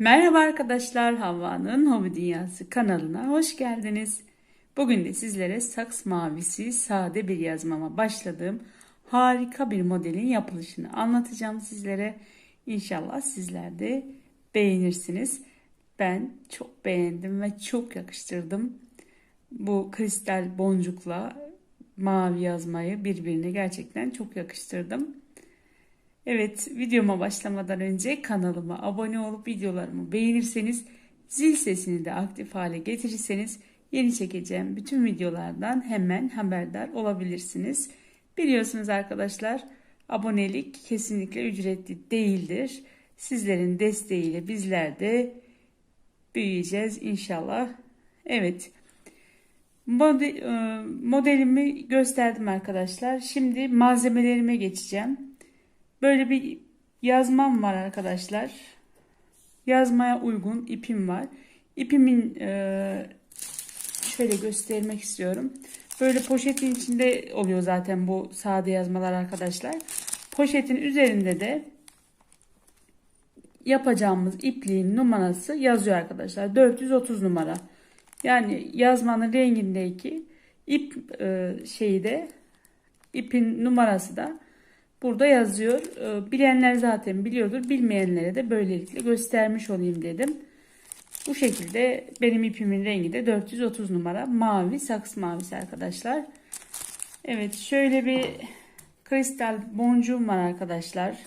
Merhaba arkadaşlar, Havva'nın Hobi Dünyası kanalına hoş geldiniz. Bugün de sizlere saks mavisi sade bir yazmama başladığım harika bir modelin yapılışını anlatacağım sizlere. İnşallah sizler de beğenirsiniz. Ben çok beğendim ve çok yakıştırdım. Bu kristal boncukla mavi yazmayı birbirine gerçekten çok yakıştırdım. Evet, videoma başlamadan önce kanalıma abone olup videolarımı beğenirseniz, zil sesini de aktif hale getirirseniz yeni çekeceğim bütün videolardan hemen haberdar olabilirsiniz. Biliyorsunuz arkadaşlar, abonelik kesinlikle ücretli değildir. Sizlerin desteğiyle bizler de büyüyeceğiz inşallah. Evet. E, modelimi gösterdim arkadaşlar. Şimdi malzemelerime geçeceğim. Böyle bir yazmam var arkadaşlar. Yazmaya uygun ipim var. İpimin e, şöyle göstermek istiyorum. Böyle poşetin içinde oluyor zaten bu sade yazmalar arkadaşlar. Poşetin üzerinde de yapacağımız ipliğin numarası yazıyor arkadaşlar. 430 numara. Yani yazmanın rengindeki ip e, şeyi de ipin numarası da burada yazıyor. Ee, bilenler zaten biliyordur. Bilmeyenlere de böylelikle göstermiş olayım dedim. Bu şekilde benim ipimin rengi de 430 numara mavi saks mavisi arkadaşlar. Evet şöyle bir kristal boncuğum var arkadaşlar.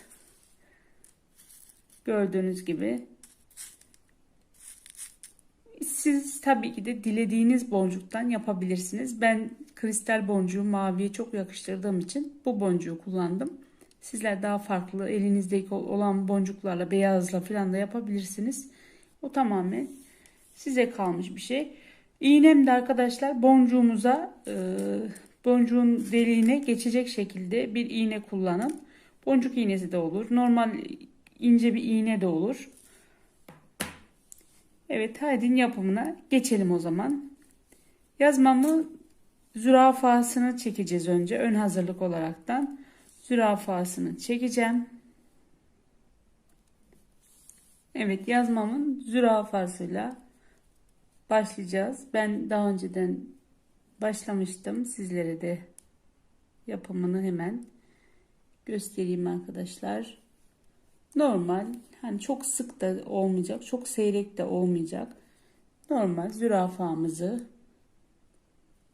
Gördüğünüz gibi. Siz tabii ki de dilediğiniz boncuktan yapabilirsiniz. Ben kristal boncuğu maviye çok yakıştırdığım için bu boncuğu kullandım. Sizler daha farklı elinizdeki olan boncuklarla beyazla falan da yapabilirsiniz. O tamamen size kalmış bir şey. İğnem de arkadaşlar boncuğumuza e, boncuğun deliğine geçecek şekilde bir iğne kullanın. Boncuk iğnesi de olur. Normal ince bir iğne de olur. Evet haydi yapımına geçelim o zaman. Yazmamı zürafasını çekeceğiz önce ön hazırlık olaraktan zürafasını çekeceğim. Evet yazmamın zürafasıyla başlayacağız. Ben daha önceden başlamıştım. Sizlere de yapımını hemen göstereyim arkadaşlar. Normal hani çok sık da olmayacak, çok seyrek de olmayacak. Normal zürafamızı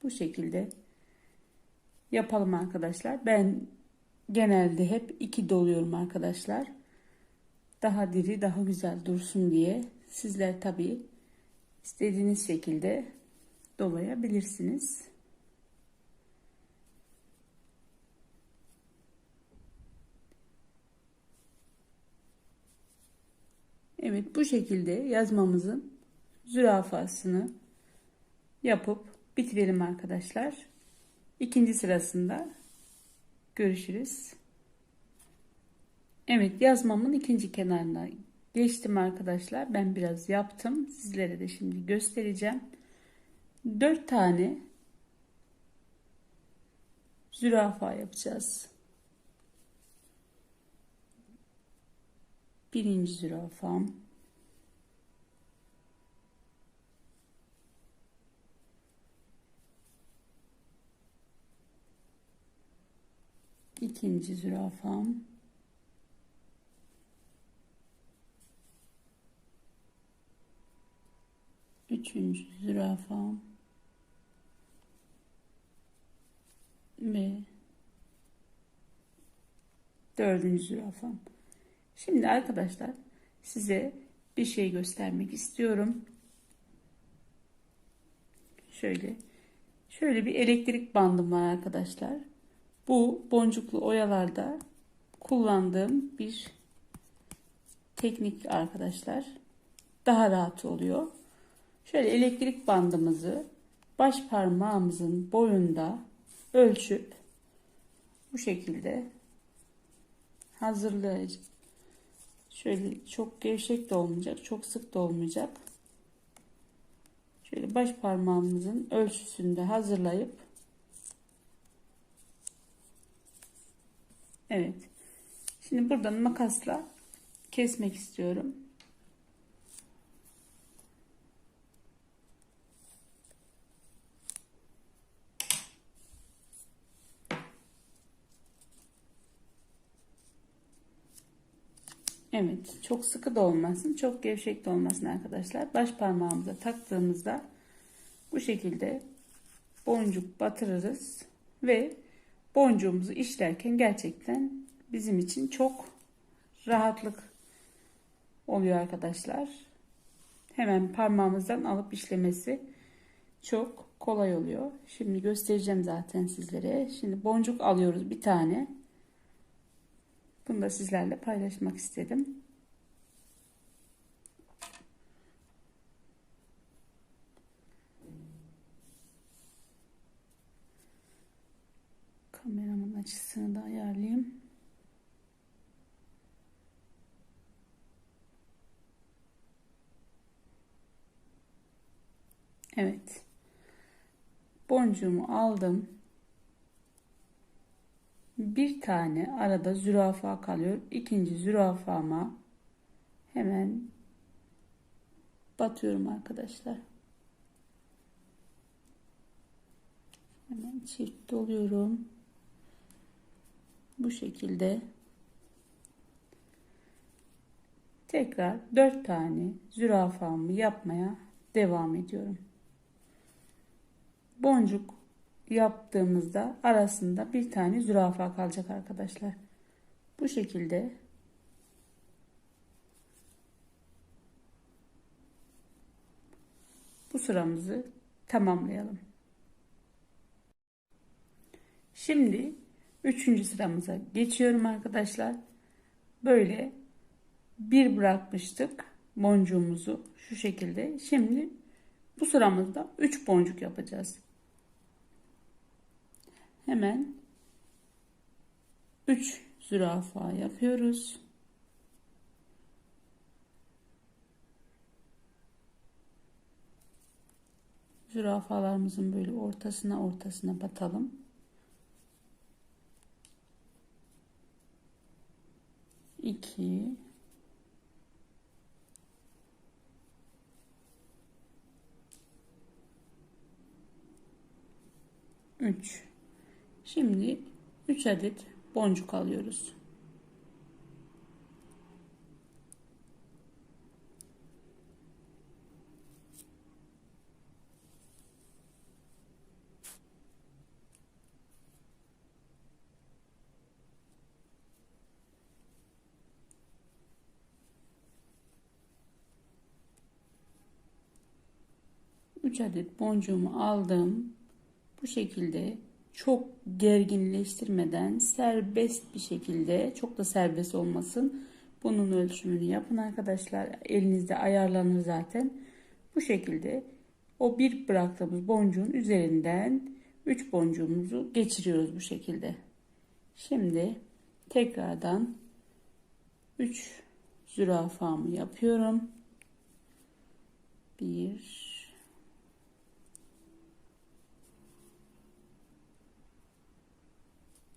bu şekilde yapalım arkadaşlar. Ben genelde hep iki doluyorum arkadaşlar. Daha diri, daha güzel dursun diye. Sizler tabii istediğiniz şekilde dolayabilirsiniz. Evet bu şekilde yazmamızın zürafasını yapıp bitirelim arkadaşlar. İkinci sırasında görüşürüz. Evet yazmamın ikinci kenarına geçtim arkadaşlar. Ben biraz yaptım. Sizlere de şimdi göstereceğim. 4 tane zürafa yapacağız. Birinci zürafam. ikinci zürafam üçüncü zürafam ve dördüncü zürafam. Şimdi arkadaşlar size bir şey göstermek istiyorum. Şöyle şöyle bir elektrik bandım var arkadaşlar. Bu boncuklu oyalarda kullandığım bir teknik arkadaşlar. Daha rahat oluyor. Şöyle elektrik bandımızı baş parmağımızın boyunda ölçüp bu şekilde hazırlayacağız. Şöyle çok gevşek de olmayacak, çok sık da olmayacak. Şöyle baş parmağımızın ölçüsünde hazırlayıp Evet. Şimdi buradan makasla kesmek istiyorum. Evet, çok sıkı da olmasın, çok gevşek de olmasın arkadaşlar. Baş parmağımıza taktığımızda bu şekilde boncuk batırırız ve boncuğumuzu işlerken gerçekten bizim için çok rahatlık oluyor arkadaşlar. Hemen parmağımızdan alıp işlemesi çok kolay oluyor. Şimdi göstereceğim zaten sizlere. Şimdi boncuk alıyoruz bir tane. Bunu da sizlerle paylaşmak istedim. Kameramın açısını da ayarlayayım. Evet. Boncuğumu aldım. Bir tane arada zürafa kalıyor. İkinci zürafama hemen batıyorum arkadaşlar. Hemen çift doluyorum. Bu şekilde tekrar dört tane zürafamı yapmaya devam ediyorum. Boncuk yaptığımızda arasında bir tane zürafa kalacak arkadaşlar. Bu şekilde bu sıramızı tamamlayalım. Şimdi üçüncü sıramıza geçiyorum arkadaşlar. Böyle bir bırakmıştık boncuğumuzu şu şekilde. Şimdi bu sıramızda 3 boncuk yapacağız hemen 3 zürafa yapıyoruz. Zürafalarımızın böyle ortasına ortasına batalım. İki, üç. Şimdi 3 adet boncuk alıyoruz. Üç adet boncuğumu aldım. Bu şekilde çok gerginleştirmeden serbest bir şekilde çok da serbest olmasın. Bunun ölçümünü yapın arkadaşlar. Elinizde ayarlanır zaten. Bu şekilde o bir bıraktığımız boncuğun üzerinden 3 boncuğumuzu geçiriyoruz bu şekilde. Şimdi tekrardan 3 zürafamı yapıyorum. 1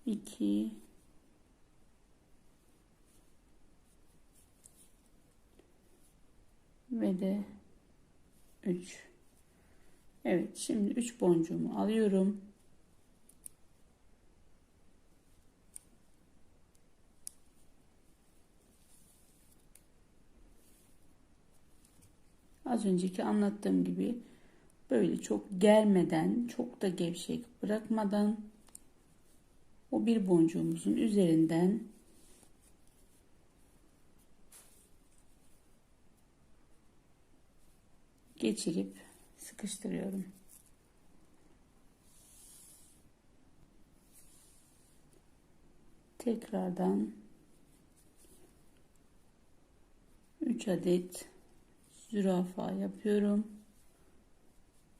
2 ve de 3 Evet şimdi 3 boncuğumu alıyorum. Az önceki anlattığım gibi böyle çok germeden çok da gevşek bırakmadan o bir boncuğumuzun üzerinden geçirip sıkıştırıyorum. Tekrardan 3 adet zürafa yapıyorum.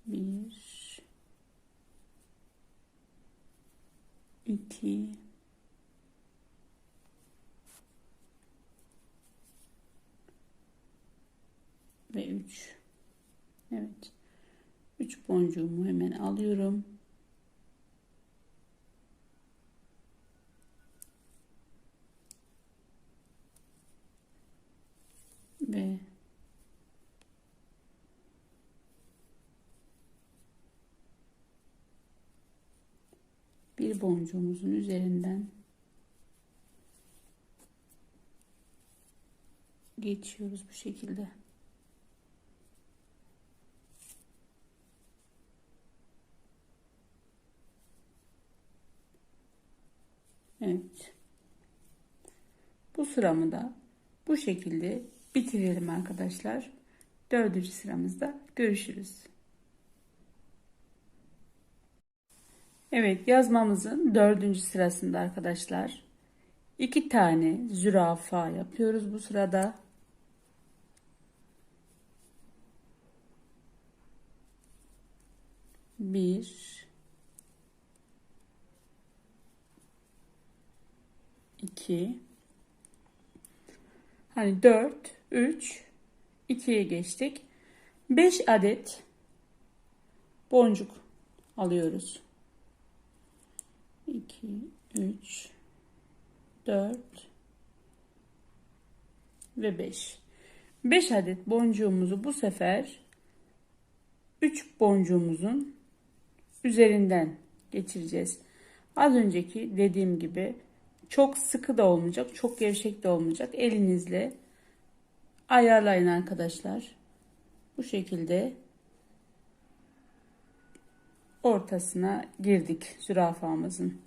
1 2 ve 3 Evet. 3 boncuğumu hemen alıyorum ve bir boncuğumuzun üzerinden geçiyoruz bu şekilde. Evet. Bu sıramı da bu şekilde bitirelim arkadaşlar. Dördüncü sıramızda görüşürüz. Evet yazmamızın dördüncü sırasında arkadaşlar iki tane zürafa yapıyoruz bu sırada. Bir iki hani dört üç ikiye geçtik. Beş adet boncuk alıyoruz. 2, 3, 4 ve 5. 5 adet boncuğumuzu bu sefer 3 boncuğumuzun üzerinden geçireceğiz. Az önceki dediğim gibi çok sıkı da olmayacak, çok gevşek de olmayacak. Elinizle ayarlayın arkadaşlar. Bu şekilde ortasına girdik zürafamızın.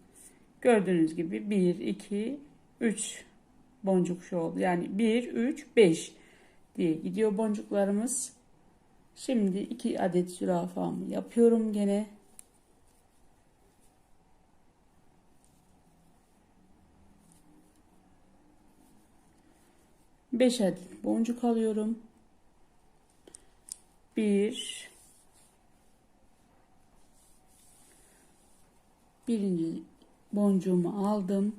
Gördüğünüz gibi 1, 2, 3 boncuk şu oldu. Yani 1, 3, 5 diye gidiyor boncuklarımız. Şimdi 2 adet zürafamı yapıyorum gene. Beş adet boncuk alıyorum. Bir, birinci boncuğumu aldım.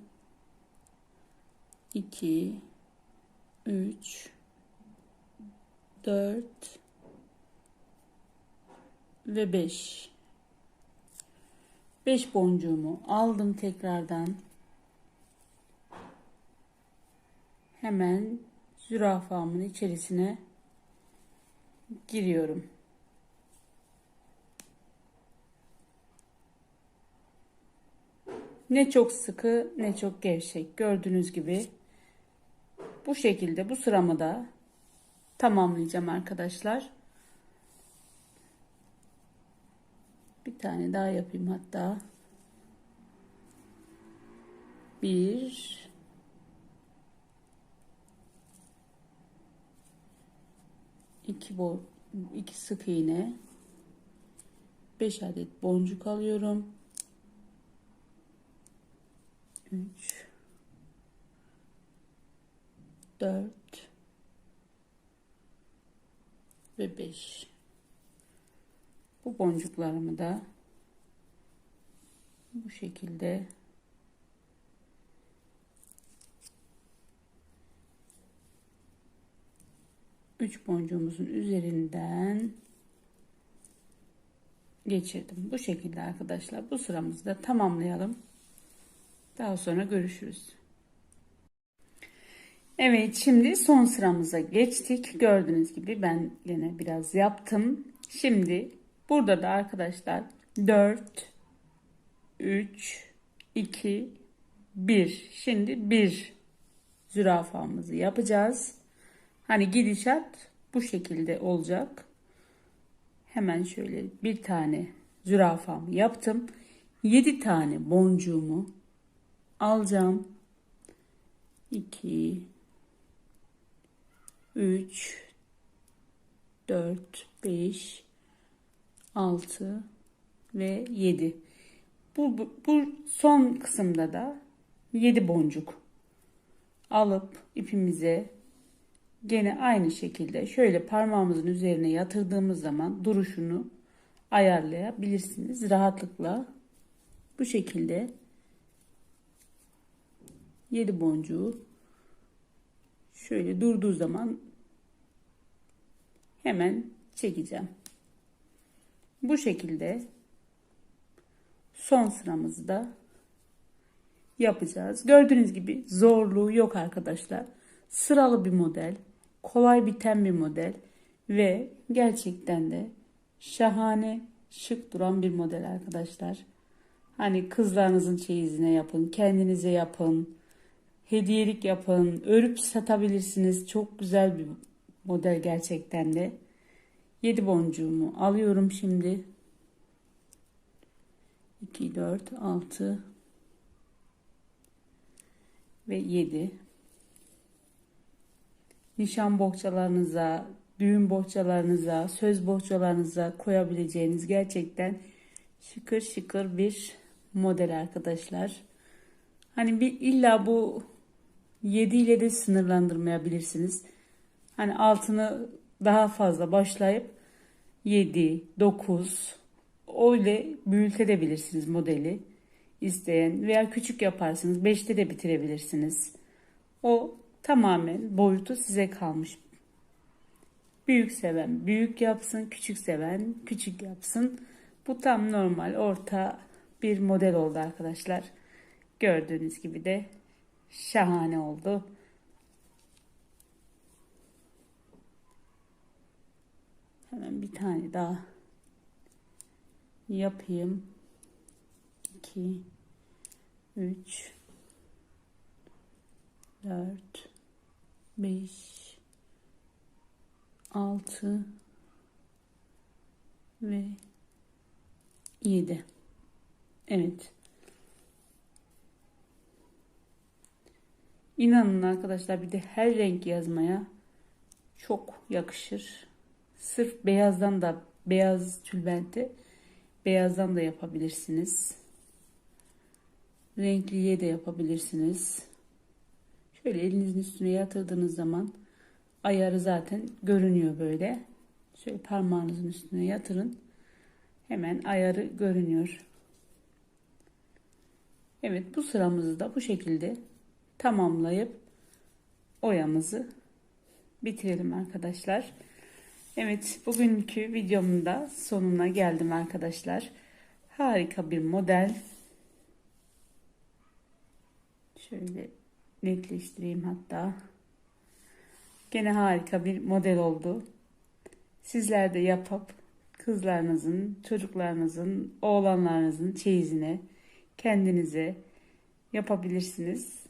2 3 4 ve 5 5 boncuğumu aldım tekrardan. Hemen zürafamın içerisine giriyorum. Ne çok sıkı ne çok gevşek. Gördüğünüz gibi bu şekilde bu sıramı da tamamlayacağım arkadaşlar. Bir tane daha yapayım hatta. Bir iki bo iki sık iğne 5 adet boncuk alıyorum. 3 4 ve 5 bu boncuklarımı da bu şekilde üç boncuğumuzun üzerinden geçirdim. Bu şekilde arkadaşlar bu sıramızı da tamamlayalım. Daha sonra görüşürüz. Evet şimdi son sıramıza geçtik. Gördüğünüz gibi ben yine biraz yaptım. Şimdi burada da arkadaşlar 4 3 2 1 şimdi bir zürafamızı yapacağız. Hani gidişat bu şekilde olacak. Hemen şöyle bir tane zürafamı yaptım. 7 tane boncuğumu alacağım. 2 3 4 5 6 ve 7. Bu, bu, bu son kısımda da 7 boncuk alıp ipimize gene aynı şekilde şöyle parmağımızın üzerine yatırdığımız zaman duruşunu ayarlayabilirsiniz rahatlıkla. Bu şekilde 7 boncuğu şöyle durduğu zaman hemen çekeceğim. Bu şekilde son sıramızı da yapacağız. Gördüğünüz gibi zorluğu yok arkadaşlar. Sıralı bir model, kolay biten bir model ve gerçekten de şahane, şık duran bir model arkadaşlar. Hani kızlarınızın çeyizine yapın, kendinize yapın. Hediyelik yapın, örüp satabilirsiniz. Çok güzel bir model gerçekten de. 7 boncuğumu alıyorum şimdi. 2, 4, 6 ve 7. Nişan bohçalarınıza, düğün bohçalarınıza, söz bohçalarınıza koyabileceğiniz gerçekten şıkır şıkır bir model arkadaşlar. Hani bir illa bu 7 ile de sınırlandırmayabilirsiniz. Hani altını daha fazla başlayıp 7, 9 öyle büyütebilirsiniz modeli isteyen veya küçük yaparsınız 5'te de bitirebilirsiniz. O tamamen boyutu size kalmış. Büyük seven büyük yapsın, küçük seven küçük yapsın. Bu tam normal orta bir model oldu arkadaşlar. Gördüğünüz gibi de şahane oldu. Hemen bir tane daha yapayım. 2 3 4 5 6 ve 7 Evet İnanın arkadaşlar bir de her renk yazmaya çok yakışır. Sırf beyazdan da beyaz tülbenti beyazdan da yapabilirsiniz. Renkliye de yapabilirsiniz. Şöyle elinizin üstüne yatırdığınız zaman ayarı zaten görünüyor böyle. Şöyle parmağınızın üstüne yatırın. Hemen ayarı görünüyor. Evet bu sıramızı da bu şekilde tamamlayıp oyamızı bitirelim arkadaşlar. Evet bugünkü videomun da sonuna geldim arkadaşlar. Harika bir model. Şöyle netleştireyim hatta. Gene harika bir model oldu. Sizler de yapıp kızlarınızın, çocuklarınızın, oğlanlarınızın çeyizine kendinize yapabilirsiniz.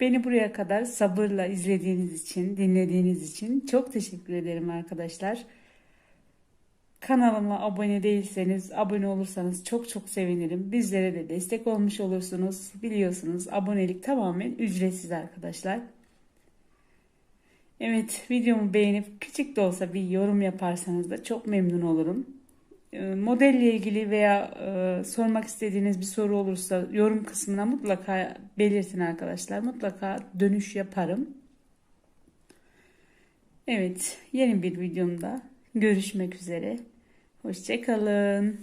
Beni buraya kadar sabırla izlediğiniz için, dinlediğiniz için çok teşekkür ederim arkadaşlar. Kanalıma abone değilseniz, abone olursanız çok çok sevinirim. Bizlere de destek olmuş olursunuz. Biliyorsunuz abonelik tamamen ücretsiz arkadaşlar. Evet, videomu beğenip küçük de olsa bir yorum yaparsanız da çok memnun olurum. Ee, modelle ilgili veya e, sormak istediğiniz bir soru olursa yorum kısmına mutlaka belirtin arkadaşlar. Mutlaka dönüş yaparım. Evet, yeni bir videomda görüşmek üzere. Hoşçakalın.